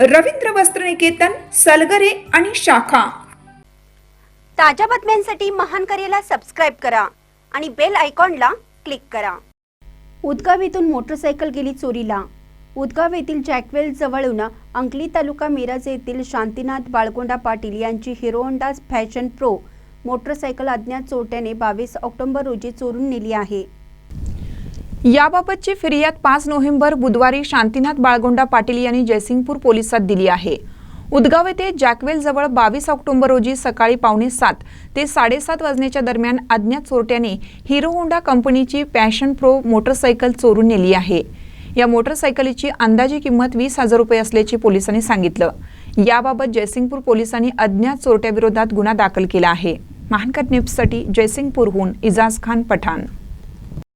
रवींद्र वस्त्रनिकेतन सलगरे आणि शाखा. ताज्या बातम्यांसाठी महान करेला सबस्क्राईब करा आणि बेल आयकॉनला क्लिक करा. उदगाव येथून मोटरसायकल गेली चोरीला. उदगाव येथील जॅकवेल जवळून अंकली तालुका मिरज येथील शांतीनाथ बाळगोंडा पाटील यांची Hero Honda fashion pro motorcycle अज्ञात चोरट्याने बावीस ऑक्टोबर रोजी चोरून नेली आहे. याबाबतची फिर्याद पाच नोव्हेंबर बुधवारी शांतीनाथ बाळगोंडा पाटील यांनी जयसिंगपूर पोलिसात दिली आहे. उदगाव येथे जॅकवेल जवळ बावीस ऑक्टोबर रोजी सकाळी पावणे सात ते साडेसात वाजण्याच्या दरम्यान अज्ञात चोरट्याने हिरो होंडा कंपनीची पॅशन प्रो मोटरसायकल चोरून नेली आहे. या मोटरसायकलीची अंदाजे किंमत वीस हजार रुपये असल्याचे पोलिसांनी सांगितलं. याबाबत जयसिंगपूर पोलिसांनी अज्ञात चोरट्याविरोधात गुन्हा दाखल केला आहे. महानकर न्यूजसाठी जयसिंगपूरहून इजाज खान पठाण.